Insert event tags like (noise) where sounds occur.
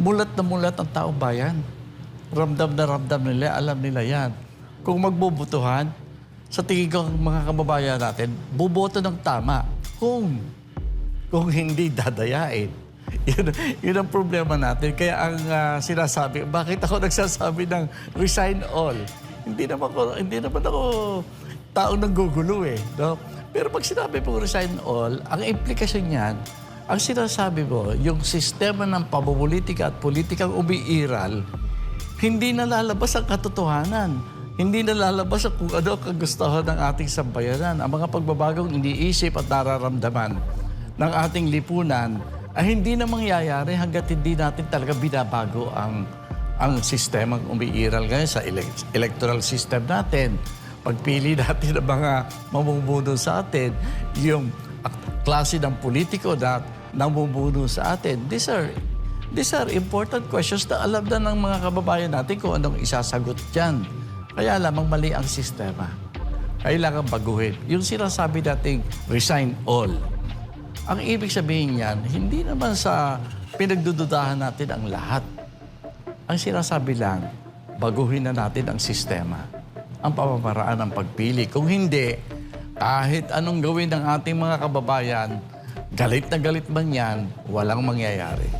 mulat na mulat ang taong bayan. Ramdam na ramdam nila, alam nila yan. Kung magbubutuhan, sa tingin ko mga kababayan natin, buboto ng tama. Kung, kung hindi dadayain. (laughs) Yun, yun ang problema natin. Kaya ang ah, sinasabi, bakit ako (laughs) nagsasabi ng resign all? Hindi naman ako, hindi naman ako taong nanggugulo eh. No? Pero pag sinabi po resign all, ang implikasyon niyan, ang sinasabi mo, yung sistema ng pamumulitika at politikang umiiral, hindi nalalabas ang katotohanan. Hindi nalalabas ang kung ano kagustuhan ng ating sambayanan. Ang mga pagbabagong iniisip at nararamdaman ng ating lipunan ay hindi na mangyayari hanggat hindi natin talaga binabago ang ang sistemang umiiral ngayon sa elec- electoral system natin. Pagpili natin ng mga mamumuno sa atin, yung klase ng politiko na namumuno sa atin. These are, these are important questions na alam na ng mga kababayan natin kung anong isasagot dyan. Kaya lamang mali ang sistema. Kailangan baguhin. Yung sinasabi nating resign all. Ang ibig sabihin niyan, hindi naman sa pinagdududahan natin ang lahat. Ang sinasabi lang, baguhin na natin ang sistema, ang pamamaraan ng pagpili. Kung hindi, kahit anong gawin ng ating mga kababayan, galit na galit man yan, walang mangyayari.